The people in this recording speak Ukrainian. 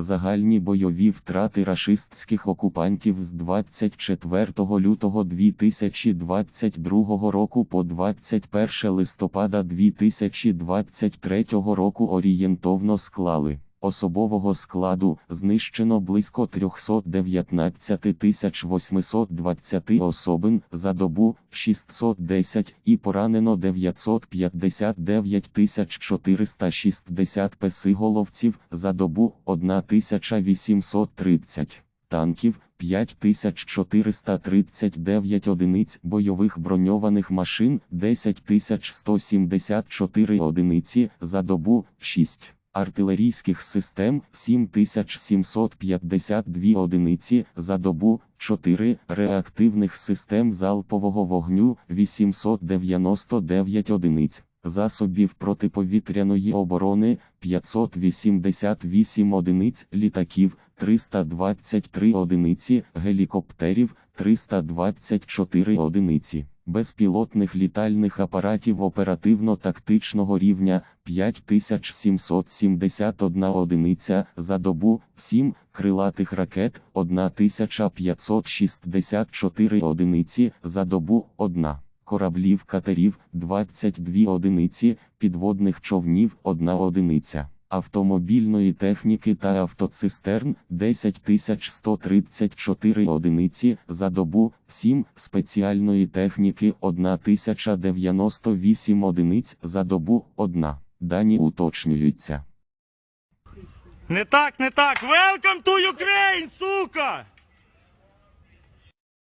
Загальні бойові втрати рашистських окупантів з 24 лютого 2022 року по 21 листопада 2023 року орієнтовно склали. Особового складу знищено близько 319 820 особин за добу 610 і поранено 959 460 песиголовців за добу 1830 танків 5439 одиниць бойових броньованих машин 10174 одиниці за добу 6 артилерійських систем 7752 одиниці за добу, 4 реактивних систем залпового вогню 899 одиниць, засобів протиповітряної оборони 588 одиниць літаків, 323 одиниці гелікоптерів, 324 одиниці. Безпілотних літальних апаратів оперативно-тактичного рівня 5771 одиниця за добу, 7 крилатих ракет 1564 одиниці за добу, 1 кораблів катерів 22 одиниці, підводних човнів 1 одиниця. Автомобільної техніки та автоцистерн 10134 одиниці за добу, 7 спеціальної техніки 1098 одиниць за добу, 1. Дані уточнюються. Не так, не так. Welcome to Ukraine!